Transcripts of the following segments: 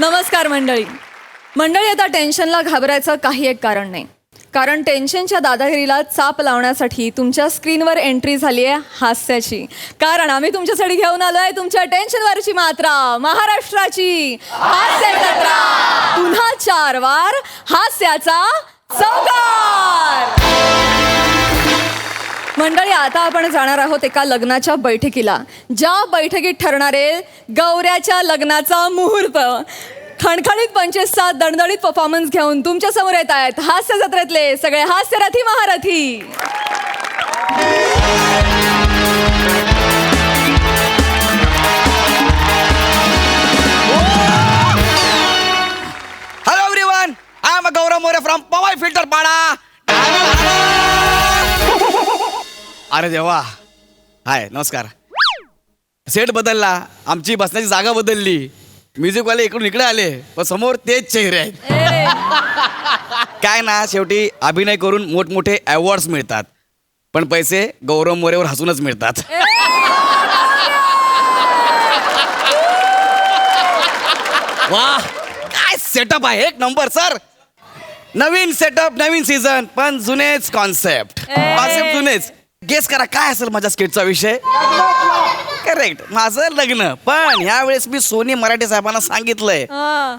नमस्कार मंडळी. मंडळी आता टेन्शनला घाबरायचं काही एक कारण नाही. कारण टेन्शनच्या दादागिरीला चाप लावण्यासाठी तुमच्या स्क्रीनवर एंट्री झाली आहे हास्याची. कारण आम्ही तुमच्यासाठी घेऊन आलो आहे तुमच्या टेन्शनवरची मात्रा. महाराष्ट्राची हास्य जत्रा. पुन्हा चार वार हास्याचा चौकार. मंडळी आता आपण जाणार आहोत एका लग्नाच्या बैठकीला. ज्या बैठकीत ठरणार आहे गौऱ्याच्या लग्नाचा मुहूर्त. खणखणीत सात दणदणीत परफॉर्मन्स घेऊन तुमच्यासमोर येत आहेत हास्य जत्रेतले सगळे हास्यरथी महारथी. Hello everyone I am Gaurav More from Powai filter Pada अरे देवा. हाय नमस्कार. सेट बदलला. आमची बसण्याची जागा बदलली. म्युझिकवाले इकडून इकडे आले पण समोर तेच चेहरे आहेत. काय ना शेवटी अभिनय करून मोठमोठे अवॉर्ड्स मिळतात. पण पैसे गौरव मोरेवर हसूनच मिळतात. वा काय सेटअप आहे? एक नंबर सर नवीन सेटअप नवीन सीझन पण जुनेच कॉन्सेप्ट कॉन्सेप्ट जुनेच. गेस करा काय असेल माझ्या स्किटचा विषय? करेक्ट माझं लग्न. पण यावेळेस मी सोनी मराठे साहेबांना सांगितलंय. हा.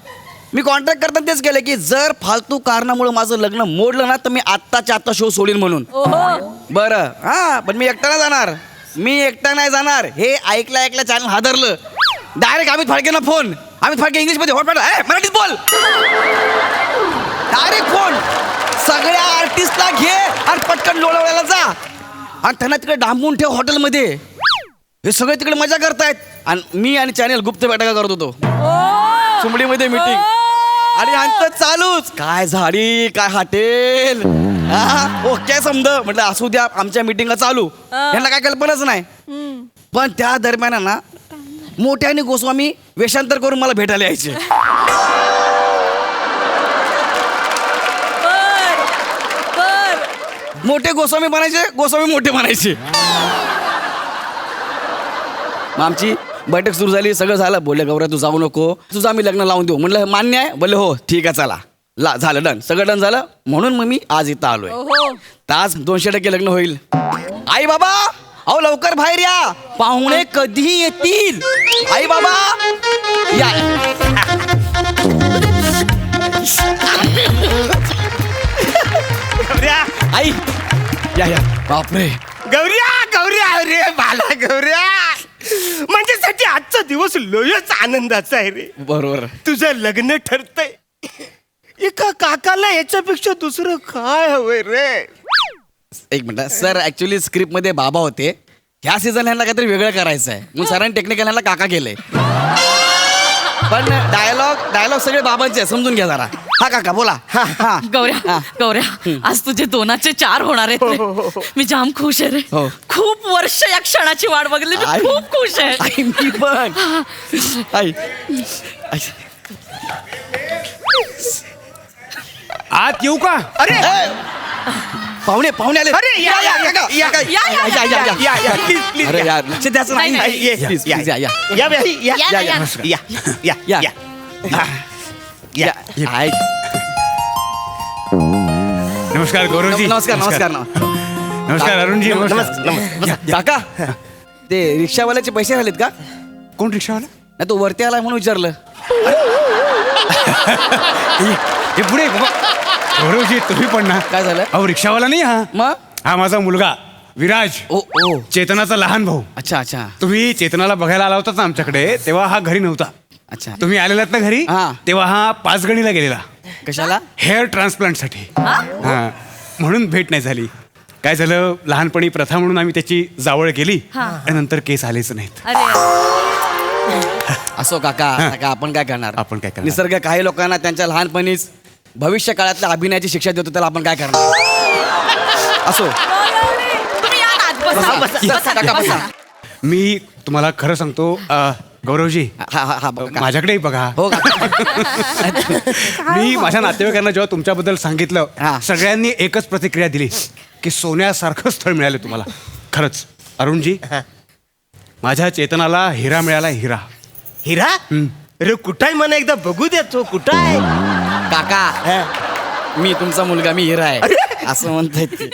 मी कॉन्ट्रॅक्ट करताना तेच केलं की जर फालतू कारणामुळे माझं लग्न मोडलं ना तर मी आत्ताच्या आत्ता शो सोडीन म्हणून. ओहो. बरं. हा पण मी एकटा नाही जाणार. मी एकटा नाही जाणार. हे ऐकलं ऐकलं चॅनल हादरलं. डायरेक्ट अमित फाळकेंना फोन अमित फाळके इंग्लिशमध्ये हॉट मराठीत बोल. डायरेक्ट फोन सगळ्या आर्टिस्टला घे आणि पटकन लोणावळ्याला जा. आणि त्यांना तिकडे डांबून ठेव हॉटेलमध्ये. हे सगळे तिकडे मजा करतायत. आणि मी आणि चॅनल गुप्त बैठका करत होतो. ओ. चिमडीमध्ये मीटिंग आणि यांचं चालूच. काय झाडी काय हॉटेल? हा, ओके समज म्हटलं असू द्या आमच्या मिटिंगा चालू. यांना काय कल्पनाच नाही. पण त्या दरम्यान ना मोठ्याने गोस्वामी वेषांतर करून मला भेटायला यायचे. मोठे गोस्वामी बनायचे गोस्वामी मोठे बनायचे. मग आमची बैठक सुरू झाली सगळं झालं. बोलले गौऱ्या तू जाऊ नको. तुझं आम्ही लग्न लावून देऊ. म्हणलं मान्य आहे? बोलले हो ठीक आहे चला. ला झालं डन. सगळं डन झालं. म्हणून मग मी आज इथं आलोय. ओहो तास दोनशे टक्के लग्न होईल. आई बाबा अहो लवकर बाहेर या. पाहुणे कधी येतील. आई बाबा या. या या. बापरे. गौऱ्या गौऱ्या रे बाला गौऱ्या. म्हणजे साठी आजचा दिवस लयच आनंदाचा आहे रे. बरोबर. तुझं लग्न ठरतंय. एका काकाला याच्यापेक्षा दुसरं काय हवंय रे? एक मिनिट सर ऍक्च्युली स्क्रिप्टमध्ये बाबा होते. ह्या सीझन ह्यांना काहीतरी वेगळं करायचं आहे मग सरांनी टेक्निकल ह्यांना काका केलंय. पण डायलॉग डायलॉग सगळे बाबांचे आहे, समजून घ्या जरा. हा काका बोला. हा हा. गौऱ्या हा. गौऱ्या आज तुझे दोनाचे चार होणार आहेत रे. मी जाम खुश आहे रे. हो. खूप वर्ष या क्षणाची वाट बघली मी आई. खूप खुश आहे. आई मी पण. आई. आई. आत येऊ का? अरे! ए, पाहुणे पाहुणे आले अरे, या, या, काका, या, काका, या, या, या, या, या. या, या, please, please, अरे या. यार लक्ष द्यायचं नाही नाही, नाही, ये, Please, या, please, या, या. या बाई, या या, या, या. या या या या. या या या. आई. नमस्कार गौरवजी नमस्कार नमस्कार नमस्कार अरुणजी नमस्कार नमस्कार नमस्कार काका ते रिक्षावाल्याचे पैसे झालेत का कोण रिक्षावाला नाही तो वरती आलाय म्हणून विचारलं हे- हे पुढे बाबा गौरवजी तुम्ही पण ना. काय झालं? अहो रिक्षावाला नाही हा. मग? हा माझा मुलगा विराज. ओ ओ. चेतनाचा लहान भाऊ. अच्छा अच्छा. तुम्ही चेतनाला बघायला आला होता ना आमच्याकडे तेव्हा हा घरी नव्हता. अच्छा. तुम्ही आलेलात ना घरी हा. तेव्हा हा पाचगणीला गेलेला. कशाला? हेअर ट्रान्सप्लांटसाठी हा? म्हणून भेट नाही झाली. काय झालं? लहानपणी प्रथा म्हणून आम्ही त्याची जावळ केली आणि नंतर केस आलेच नाहीत. अरे असो काका काका आपण काय करणार? आपण काय करणार? निसर्ग काही लोकांना त्यांच्या लहानपणीच भविष्य काळातल्या अभिनयाची शिक्षा देतो त्याला आपण काय करणार? असो. तुम्ही या ना आत, बसा. बसा, काका, बसा. मी तुम्हाला खरं सांगतो अ, गौरवजी. हा हा हा बघा. माझ्याकडेही बघा. हो काका. मी माझ्या नातेवाईकांना जेव्हा तुमच्याबद्दल सांगितलं हा. सगळ्यांनी एकच प्रतिक्रिया दिली की सोन्यासारखं स्थळ मिळालं तुम्हाला. खरंच. अरुणजी माझ्या चेतनाला हिरा मिळाला हिरा. हिरा. अरे कुठाय मला एकदा बघू द्या तो कुठं आहे काका मी तुमचा मुलगा मी हिरा आहे. असं म्हणताय ते.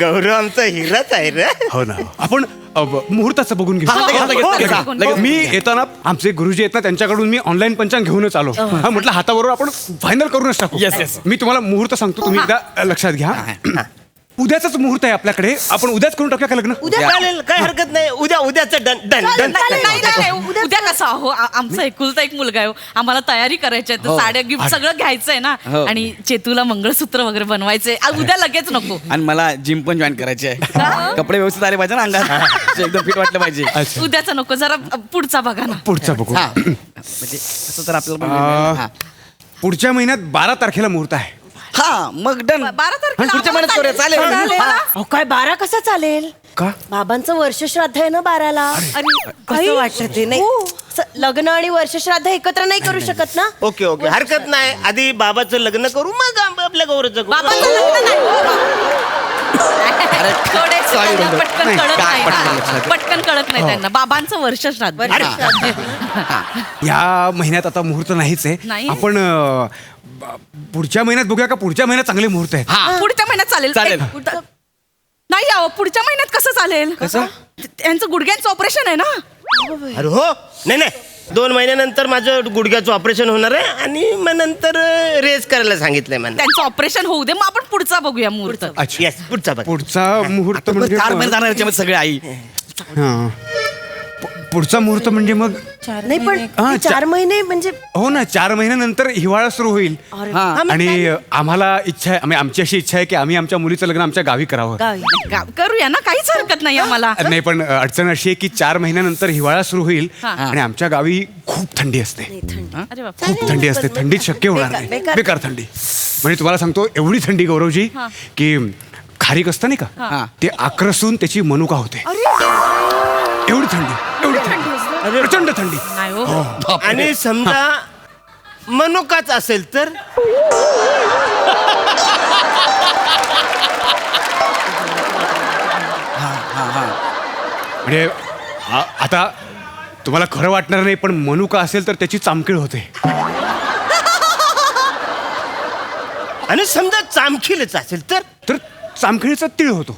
गौरव आमचा हिराच आहे रे. हो ना हो. आपण अ, ब- मुहूर्ताचं बघून घेऊ. हा, लगेच, लगेच, लगेच, हा, लगेच. मी येताना आमचे गुरुजी आहेत ना त्यांच्याकडून मी ऑनलाईन पंचांग घेऊनच आलो. हा. म्हटलं हाताबरोबर आपण फायनल करूनच टाकू. Yes, yes. मी तुम्हाला मुहूर्त सांगतो तुम्ही एकदा अ, लक्षात घ्या. उद्याचाच मुहूर्त आहे आपल्याकडे. आपण उद्याच करून टाकूया का लग्न? उद्या चालेल काय हरकत नाही. उद्या उद्याच डन डन डन. नाही नाही, नाही, उद्या कसं हो आ- आमचा एकुलता एक मुलगा आहे हो. आम्हाला तयारी करायची आहे. तर हो. साड्या गिफ्ट सगळं घ्यायचंय ना. हो. आणि चेतूला मंगळसूत्र वगैरे बनवायचंय. आ, उद्या लगेच नको. आणि मला जिम पण जॉईन करायची आहे. कपडे व्यवस्थित आले पाहिजे ना अंगात? एकदम फिट वाटलं पाहिजे. अच्छा. उद्याचा नको. जरा अ, पुढचा बघा ना. पुढचा बघू. हा. म्हणजे असं तर आपल्याला पण हा. पुढच्या महिन्यात बारा तारखेला मुहूर्त आहे. हा मग डन बारा तारखेला पुढच्या महिन्यात करूया चालेल. चालेल. हा. अहो काय बारा कसं चालेल? का? बाबांचं वर्षश्राद्ध आहे ना बाराला? अरे, कसं वाटत ते? नाही. स- लग्न आणि वर्षश्राद्ध एकत्र नाही करू शकत ना? Okay okay. हरकत नाही. आधी बाबाचं लग्न करू मग आम- आपल्या गौरवचं बाबांचं लग्न नाही. थोडे त्यांना. पटकन नाही, कळत काय नाही. पटकन हा. लक्षात. पटकन कळत नाही त्यांना. बाबांचं वर्ष श्राद्ध. या महिन्यात आता मुहूर्त नाहीच आहे. नाही? आपण अ, ब- पुढच्या महिन्यात बघूया का पुढच्या महिन्यात चांगले मुहूर्त आहेत? हा. पुढच्या महिन्यात चालेल. चालेल. एक- नाही अहो पुढच्या महिन्यात कसं चालेल? कसं? त्यांचं गुडघ्यांचं ऑपरेशन आहे ना? अरे हो. नाही नाही. दोन महिन्यानंतर माझं गुडघ्याचं ऑपरेशन होणार आहे आणि मग नंतर रेस करायला सांगितलंय मला. त्यांचं ऑपरेशन होऊ दे मग आपण पुढचा बघूया मुहूर्त. अच्छा. येस पुढचा बघ पुढचा मुहूर्त म्हणजे जाणार याच्यामध्ये सगळे आई. हा. पुढचा मुहूर्त म्हणजे मग? नाही पण हा, ते चा- चार महिने म्हणजे हो ना चार महिन्यानंतर हिवाळा सुरू होईल. हा. आणि आम्हाला इच्छा आहे आमची अशी इच्छा आहे की आम्ही आमच्या मुलीचं लग्न आमच्या गावी करावं. गावी. गा- करूया ना काहीच हरकत नाही आम्हाला. नाही पण अ, अडचण अशी आहे की चार महिन्यानंतर हिवाळा सुरू होईल हा. आणि आमच्या गावी खूप थंडी असते. नाही, थंडी. अरे बाप खूप थंडी असते. थंडीत शक्य होणार बेकार- नाही. बेकार. बेकार थंडी. म्हणजे तुम्हाला सांगतो एवढी थंडी गौरवजी की खारीक असतं नाही हा. का ते आक्रसून त्याची मनुका होते. एवढी थंडी एवढी थंडी प्रचंड थंडी. नाही हो. आणि समजा मनोकाच असेल तर? म्हणजे आ- आता तुम्हाला खरं वाटणार नाही पण मनुका असेल तर त्याची चामखीळ होते. आणि समजा चामखीलच असेल तर? तर चामखिळीचा तीळ होतो.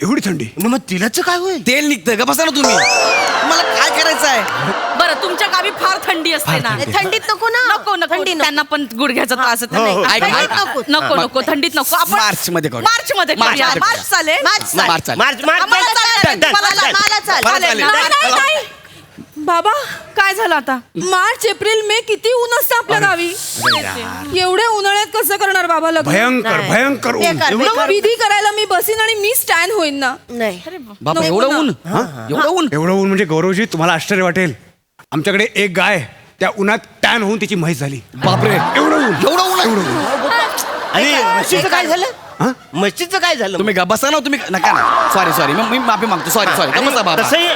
एवढी थंडी मग तिलाच काय होईल तेल निघतं का बसा ना तुम्ही मला काय करायचं आहे बरं तुमच्या गावी फार थंडी असते फार ना थंडी. थंडीत नको ना नको नको थंडी नको. त्यांना पण गुडघ्याचा त्रास होतो. हो, नाही, हो. ऐक, नाही, ऐक. नको नको नको थंडीत नको आपण मार्च मध्ये करू. मार्च मध्ये मार्च करूया. मध्ये मार्च चालेल मार्च चालेल. मार्च चालेल. मार्च मार्च आम्हाला चालेल. डन, मला चालेल. डन. मला चालेल. मला चालेल. चालेल. नाही, नाही, नाही. बाबा काय झालं आता? मार्च एप्रिल मे किती ऊन असतं आपल्या गावी? एवढ्या उन्हाळ्यात कसं करणार बाबा लग्न? भयंकर नाही. भयंकर ऊन. बेकार, एवढं- बेकार. विधी करायला मी बसीन आणि मी स्टँड होईन ना. नाही. नको एवढं ना. ऊन? एवढं ऊन? एवढं ऊन म्हणजे गौरवजी तुम्हाला आश्चर्य वाटेल. आमच्याकडे एक गाय त्या उन्हात टॅन होऊन तिची म्हैस झाली. बापरे. एवढं ऊन. एवढं ऊन? आहे? आणि म्हशीचं काय हा? झालं म्हशीचं काय झालं? तुम्ही ग- बसा ना तुम्ही नका ना. सॉरी सॉरी मी माफी मागतो. सॉरी सॉरी आणि बसा बाबा. तसंही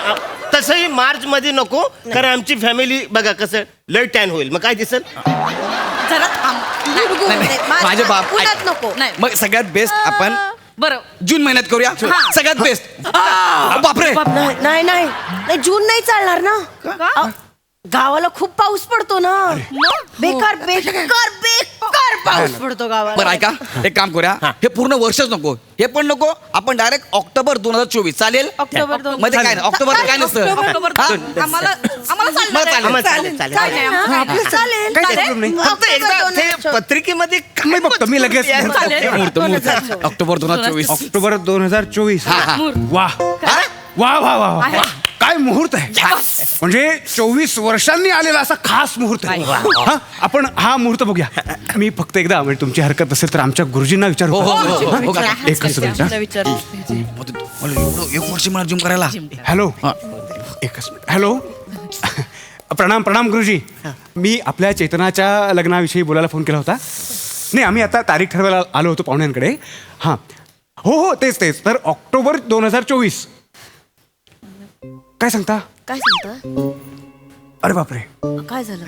तसंही मार्च मध्ये नको कारण आमची फॅमिली बघा कसं लय टॅन होईल. मग काय दिसल? जरा थांब. नाही, गुडगुड. नाही, नाही. मार्च- माझे बाप उन्हात. नको. नाही. मग सगळ्यात बेस्ट आपण बरं. जून महिन्यात करूया? हा. सगळ्यात बेस्ट बापरे. नाही नाही नाही. नाही, जून नाही चालणार ना? अहो, गावाला खूप पाऊस पडतो ना? बेकार बेकार बेकार. पाऊस पडतो गावाला. बरं ऐका. एक काम करूया. हे. पूर्ण वर्षच नको. हे पण नको. आपण डायरेक्ट ऑक्टोबर दोन हजार चोवीस. चालेल? ऑक्टोबर दोन- मध्ये काय नाही. ऑक्टोबर काय नसतं. ऑक्टोबर हा? दोन. आम्हाला आम्हाला मला चालणार आहे. चालेल. आम्हाला चालेल. चालेल. काय नाही, आम्हाला- आपलं चालेल. काही चालेल. प्रॉब्लेम नाही. फक्त ऑक्टोबर एकदा दोन ते हजार पत्रिकेमध्ये काय मी बघतो, मी लगेच यार, बघतो. चालेल. मुहूर्त मुहूर्त. ऑक्टोबर दोन हजार चोवीस. ऑक्टोबर दोन हजार चोवीस. हा, हा. वा हा? वा वा वा वा. आहे. काय मुहूर्त आहे म्हणजे चोवीस वर्षांनी आलेला असा खास मुहूर्त आहे हा आपण हा मुहूर्त बघूया मी फक्त एकदा म्हणजे तुमची हरकत असेल तर आमच्या गुरुजींना विचारू हो, हो? हो, हो, हा? हो, का? एकच मिनिट हा. मला एवढं एक वर्ष मला जिम करायला हॅलो हा. एकच मिनिट हॅलो प्रणाम प्रणाम गुरुजी मी आपल्या चेतनाच्या लग्नाविषयी बोलायला फोन केला होता नाही आम्ही आता तारीख ठरवायला आलो होतो पाहुण्यांकडे हां हो हो तेच तेच तर ऑक्टोबर दोन हजार चोवीस काय सांगता? काय सांगता? अरे बापरे. काय झालं?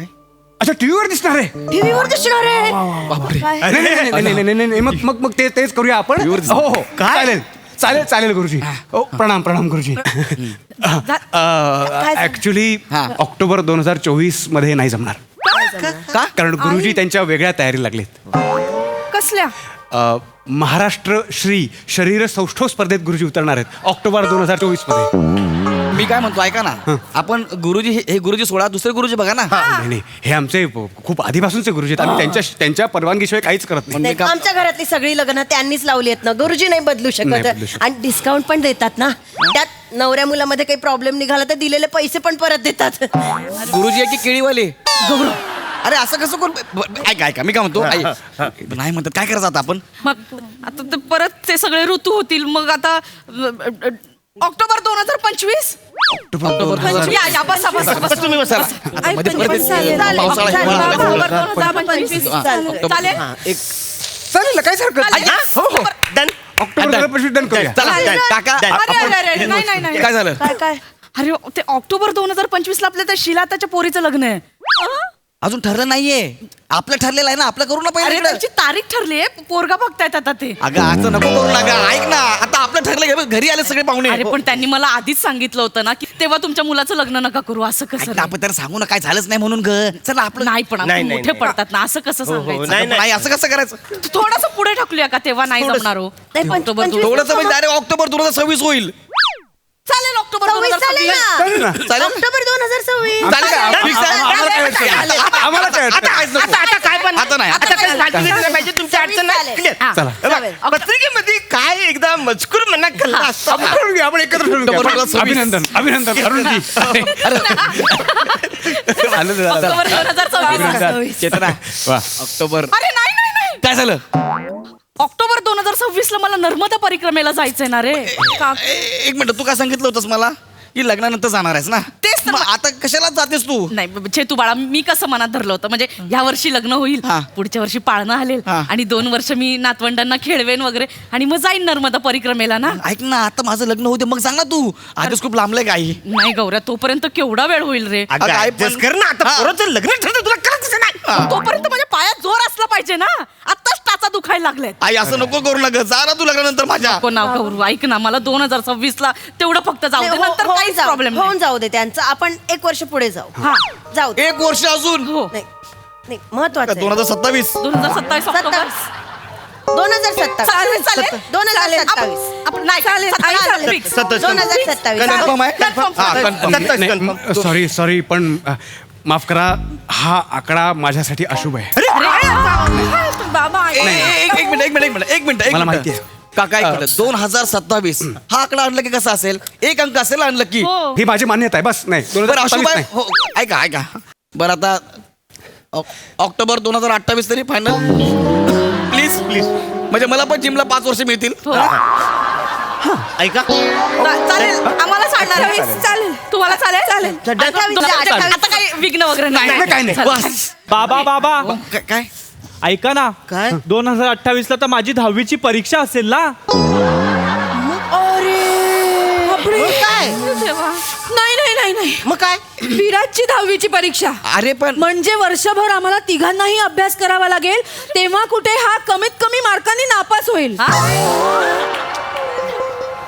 अच्छा टीव्हीवर दिसणार आहे. टीव्हीवर दिसणार आहे? बापरे. नाही, नाही, नाही, नाही, नाही, नाही, नाही, मग मग मग ते तेच करूया आपण. हो हो, हो. चालेल चालेल चालेल गुरुजी. हो. प्रणाम प्रणाम गुरुजी. ऍक्च्युली हा. ऑक्टोबर दोन हजार चोवीसमध्ये नाही जमणार. का? कारण गुरुजी त्यांच्या वेगळ्या तयारी लागलेत. कसल्या? महाराष्ट्र श्री शरीर सौष्ठव स्पर्धेत गुरुजी उतरणार आहेत ऑक्टोबर दोन हजार चोवीसमध्ये मी काय म्हणतो ऐका ना. आपण गुरुजी हे हे गुरुजी सोडा दुसरे गुरुजी बघा ना. नाही नाही. हे आमचे खूप आधीपासूनचे गुरुजी आहेत. आम्ही त्यांच्या त्यांच्या परवानगीशिवाय काहीच करत नाही. आमच्या घरातली सगळी लग्न त्यांनीच लावली आहेत ना. गुरुजी नाही बदलू नाही शकत बदलू शकत. आणि डिस्काउंट पण देतात ना. त्यात नवऱ्या मुलामध्ये काही प्रॉब्लेम निघाला तर दिलेले पैसे पण परत देतात. गुरुजी आहे की केळीवाले? अरे असं कसं कोण ब- ब- ऐका ऐका मी काय म्हणतो. नाही म्हणतात काय करायचं आता आपण? मग आता ते परत ते सगळे ऋतू होतील. मग आता अ, अ, ऑक्टोबर दोन हजार पंचवीस? ऑक्टोबर दोन हजार- या या बसा बसा बसा तुम्ही बसा. आता मध्ये पण- परत पण चालेल, चालेल, पावसाळा चालेल. हिवाळा आला. ऑक्टोबर दोन हजार पंचवीस हा, ऑक्टोबर- चालेल. हा, एक. चालेल ना काहीच हरकत नाही. चालेल. हो हो डन ऑक्टोबर दोन हजार पंचवीस डन करूया. चला Done. काका Done. अरे अरे अरे नाही नाही नाही. काय झालं? काय काय? अरे ते ऑक्टोबर दोन हजार पंचवीस ला आपल्या त्या शिला त्याच्या पोरीचं लग्न आहे. अजून ठरलं नाहीये. आपलं ठरलेलं आहे ना आपलं करू ना अरे पहिले त्यांची तारीख ठरली आहे. पोरगा बघतायत आता ते. अगं असं नको करू ना गं. ऐक ना आता आपलं ठरलं हे बघ, घरी आले सगळे पाहुणे. अरे पण त्यांनी मला आधीच सांगितलं होतं ना की तेव्हा तुमच्या मुलाचं लग्न नका करू असं ऐक कसं ना, आपण त्याला सांगू ना काय झालंच नाही म्हणून ग. चला आपलं नाही पण नाही, आपण नाही, मोठे नाही. पडतात ना असं कसं हो, हो, सांगायचं? नाही, नाही. असं कसं करायचं? थोडस पुढे टाकूया का तेव्हा? नाही थोडंसं. जमणार हो. नाही, पण- ऑक्टोबर दोन- थोडंसं म्हणजे डायरेक्ट ऑक्टोबर दोन हजार सव्वीस होईल. चालेल ऑक्टोबर दोन सव्वीस हजार चालेल सव्वीस. चालेल ना ना चालेल? ऑक्टोबर दोन हजार सव्वीस चालेल का? आम्हाला- Fix आहे? आम्हाला काय अडचण नाही. आम्हाला काय अडचण आता काहीच नको. आता आता काय पण आता नाही, आता आता काय काय काळजी घेतली पाहिजे तुमची अडचण नाही चालेल. Clear. हा, चला. हे बघ, चालेल. पत्रिकेमध्ये काय एकदा मजकूर म्हणा असतो आपण ठरवून घेऊ, आपण एकत्र ठरवून घेऊ. सव्वीस. अभिनंदन अभिनंदन अरुणजी आनंद झाला. ऑक्टोबर दोन हजार सव्वीस अभिनंदन. चेतना वा. ऑक्टोबर अरे नाही नाही नाही काय झालं ऑक्टोबर दोन हजार सव्वीस ला मला नर्मदा परिक्रमेला जायचंय ना रे. का- ए- एक मिनिट तू काय सांगितलं होतंस मला? की लग्नानंतर जाणार आहेस ना? तेच तर मग आता कशाला जातेस तू? नाही ब- छेतू बाळा मी कसं मनात धरलं होतं? म्हणजे ह्या वर्षी लग्न होईल हा. पुढच्या वर्षी पाळणं आलेल हा. आणि दोन वर्ष मी नातवंडांना खेळवेन वगैरे आणि मग जाईन नर्मदा परिक्रमेला ना? ऐक ना आता माझं लग्न होते मग सांग ना तू. आधीच खूप लांबलंय काही नाही गौऱ्या तोपर्यंत केवढा वेळ होईल रे? अगं, adjust कर ना आता हा. पोराचं लग्न तुला करायचं नाही. तोपर्यंत माझ्या पायात जोर असला पाहिजे ना? आत्ताच टाचा दुखायला लागलेत. आई असं नको करू नका जा ना तू लग्नानंतर माझ्या. नको नाव गौरू ऐक ना मला दोन हजार सव्वीस ला तेवढं फक्त जाऊ दे नाही, हो- नंतर काहीच प्रॉब्लेम होऊन जाऊ दे त्यांचं. आपण एक वर्ष पुढे जाऊ. हा. जाऊ दे. एक वर्ष अजून? हो. नाही नाही महत्वाचं दोन हजार सत्तावीस. दोन हजार सत्तावीस ऑक्टोबर. सत्तावीस. दोन हजार सत्तावीस. चालेल चालेल. दोन हजार चालेल. सत्तावीस आपण- नाही सत्तावीस fix. सत्तावीस. दोन हजार सत्तावीस. कन्फर्म आहे Confirm, हा confirm. कन्फर्म सत्तावीस confirm. सॉरी सॉरी पण अ, माफ करा हा आकडा माझ्यासाठी अशुभ आहे. अरे, बाबा एक एक मिनिट एक मिनिट एक मिनिट एक मिनिट एक मला मिनिट. माहिती आहे. काका एक मिनिट. दोन हजार सत्तावीस. हा आकडा आणला की कसा असेल? एक अंक असेल आणलं की. हो. ही माझी मान्यता आहे बस. नाही दोन बरं हजार नाही. हो ऐका ऐका. बरं आता ऑक- ऑक्टोबर दोन हजार अठ्ठावीस तरी फायनल प्लीज प्लीज म्हणजे मला पण जिमला पाच वर्ष मिळतील. हो. ऐका. चा- चालेल. आम्हाला चालणार चालेल तुम्हाला चालेल? चालेल आता- आता- काही विघ्न वगैरे नाही नाही, काही नाही. बस. बाबा बाबा. काय- काय? ऐका ना. काय? दोन हजार अठ्ठावीस ला तर माझी दहावीची परीक्षा असेल ना. काय? देवा. नाही नाही नाही नाही. मग काय? विराटची दहावीची परीक्षा. अरे पण म्हणजे वर्षभर आम्हाला तिघांनाही अभ्यास करावा लागेल. तेव्हा कुठे हा कमीत कमी मार्कांनी नापास होईल.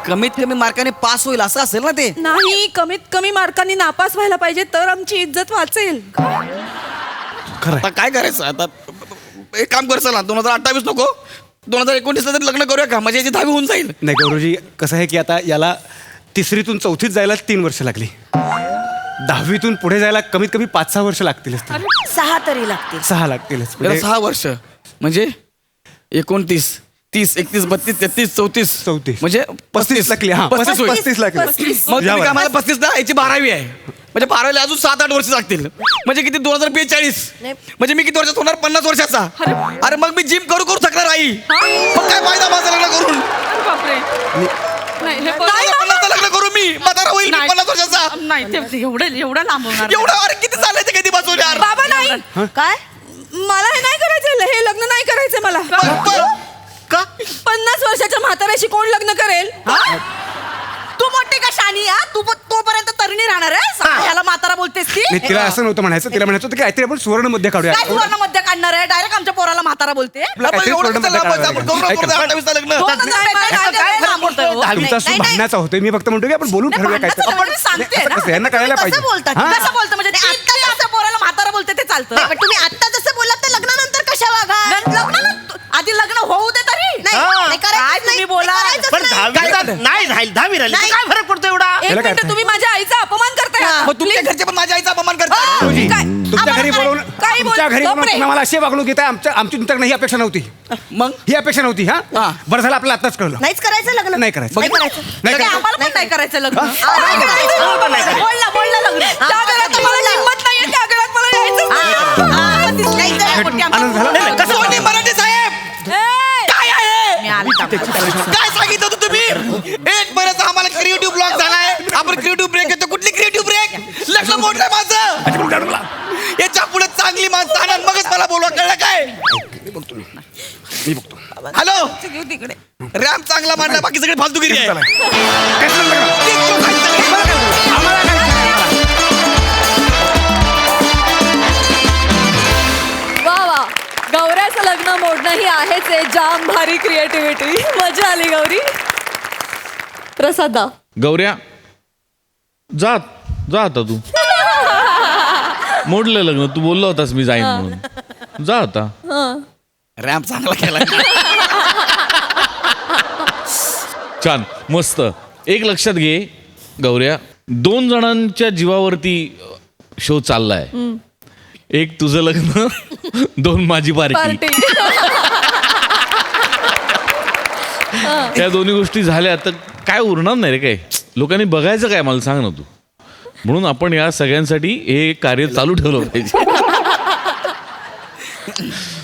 कमीत कमी मार्काने पास होईल असं असेल ना ते? नाही कमीत कमी मार्कांनी नापास व्हायला पाहिजे तर आमची इज्जत वाचेल. खरं आता काय करायचं आता? एक काम कर चला. दोन हजार अठ्ठावीस नको. दोन हजार एकोणीसला तरी लग्न करूया का? म्हणजे याची दहावी होऊन जाईल. नाही गौरवजी कसं आहे की आता याला तिसरीतून चौथीत जायला तीन वर्ष लागली. दहावीतून पुढे जायला कमीत कमी पाच सहा वर्ष लागतीलच. सहा तरी लागतील. सहा लागतीलच. म्हणजे सहा वर्ष. म्हणजे एकोणतीस तीस एकतीस बत्तीस तेहतीस चौतीस. चौतीस. म्हणजे पस्तीस लागली हा. पस्तीस होईल. पस्तीस लागली. पस्तीस. मग तुम्ही यावर. काय मला पस्तीस ना याची बारावी आहे. म्हणजे बारावीला अजून सात आठ वर्ष लागतील. म्हणजे किती? दोन हजार बेचाळीस. नाही. म्हणजे मी किती वर्षात होणार? पन्नास वर्षाचा. अरे. मग मी जिम करू करू थकणार आई. मग काय फायदा माझं लग्न करून? अरे बापरे. नाही हे पन्नासचं लग्न करू मी. म्हातारा होईल मी नाही. पन्नास वर्षाचा. नाही ते एवढं एवढं लांब होणार एवढं अरे किती कधी बसून यार? बाबा नाही. काय? मला हे नाही करायचं हे लग्न नाही करायचं मला. पण- पण- का? पन्नास वर्षाच्या म्हाताऱ्याशी कोण लग्न करेल? तू मोठी का शानी हा? तू तू पर्यंत तरणी राहणार आहे? सा- ह्याला म्हातारा बोलतेस की नाही तिला असं नव्हतं म्हणायचं तिला म्हणायचं होतं की काहीतरी आपण सुवर्णमध्ये काढूया. काय सुवर्णमध्ये काढणार आहे? डायरेक्ट आमच्या पोराला म्हातारा बोलते. आपलं आपण काहीतरी एवढं सुवर्ण कसं मध्ये लांब आपण करू नको काढायला रे अठ्ठावीसला लग्न दोन हजार काय- काय- काय- काय लांब बोलतोय हो? तुमचा सूर भांडण्याचा होतोय. मी फक्त म्हणतो की आपण बोलून नाही, ठरवूया भांडणाचं काय नाही, मी सांगते असं ना. कसं यांना कळायला कसं पाहिजे. बोलतात? हा? कसं बोलतो? म्हणजे ते आमच्या पोराला म्हातारा बोलते ते चालतं. पण तुम्ही आता जसं बोललात ते लग्नानंतर कशा वागा? लग्न- आधी लग्न होऊ दे तरी. नाही, हा. नाही. बोला? पण नाही. दहावी नाही राहील. दहावी राहिली. तर नाही. काय फरक पडतो एवढा एक मिनिट तुम्ही माझ्या आईचा अपमान करताय हा. मग तुमच्या घरचे पण माझ्या आईचा अपमान करतात गुरुजी, काय? तुमच्या आम्हाला घरी काय- बोलवून काही बोल- तुमच्या घरी बोलवून बापरे. तुम्ही आम्हाला अशी वागणूक देताय आमच्या आमची तुमच्याकडे ही अपेक्षा नव्हती मग ही अपेक्षा नव्हती हा हा. बरं झालं आपल्याला आताच कळलं नाहीच करायचं लग्न नाही करायचं नाही करायचं नाही करायचं. आम्हाला पण नाही करायचं लग्न हा? नाही करायचं. बोलला बोलला लग्न त्या घरात मला हिंमत नाहीये त्या घरात मला यायचंच नाही. हा, आनंद झाला? नाही, नाही, कसं सोनी मराठे साहेब ए! काय आहे मी आली थांबा. काय सांगितलं होतं तुम्ही एक महिन्याचा आम्हाला क्रिएटिव्ह ब्लॉक झालाय आपण क्रिएटिव्ह ब्रेक घेतो कुठली क्रिएटिव्ह ब्रेक लग्न मोडलंय माझं याच्यापुढे चांगली माणसं आणा मगच मला बोलवा कळलं काय मी बघतो हॅलो घेऊ तिकडे. रॅम चांगला मांडला बाकी सगळे फालतूगिरी आहे. वा वा. गौऱ्याचं लग्न मोडणं ही आहेच आहे. जाम भारी क्रिएटिव्हिटी मजा आली गौरी. प्रसादा. गौऱ्या जा जा आता तू. मोडलं लग्न. तू बोलला होतास मी जाईन म्हणून. जा आता. रॅम चांगला केला. छान मस्त. एक लक्षात घे गौऱ्या. दोन जणांच्या जीवावरती शो चाललाय. एक तुझं लग्न दोन माझी पार्टी. पार्टी. त्या दोन्ही गोष्टी झाल्या तर काय उरणार नाही रे काय? लोकांनी बघायचं काय? मला सांग ना तू. म्हणून आपण या सगळ्यांसाठी हे कार्य चालू ठेवलं पाहिजे.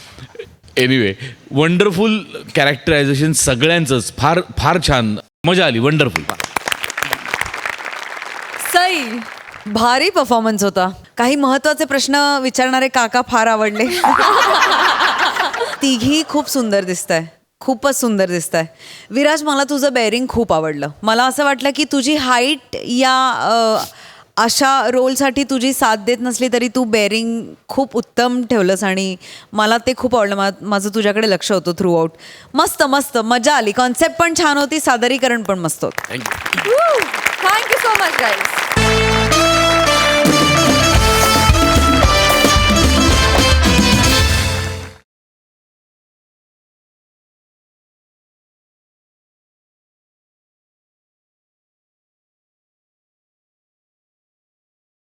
Anyway wonderful characterisation सगळ्यांचंच. फार फार छान. मजा आली. वंडरफुल सई भारी परफॉर्मन्स होता. काही महत्त्वाचे प्रश्न विचारणारे काका फार आवडले. तिघी खूप सुंदर दिसत आहे खूपच सुंदर दिसत आहे विराज मला तुझं बेअरिंग खूप आवडलं. मला असं वाटलं की तुझी हाईट या अ, अशा रोलसाठी तुझी साथ देत नसली तरी तू बेअरिंग खूप उत्तम ठेवलंस आणि मला ते खूप आवडलं. मा माझं तुझ्याकडे लक्ष होतं थ्रू आऊट मस्त मस्त. मजा आली. कॉन्सेप्ट पण छान होती. सादरीकरण पण मस्त होतं. Thank you thank you so much guys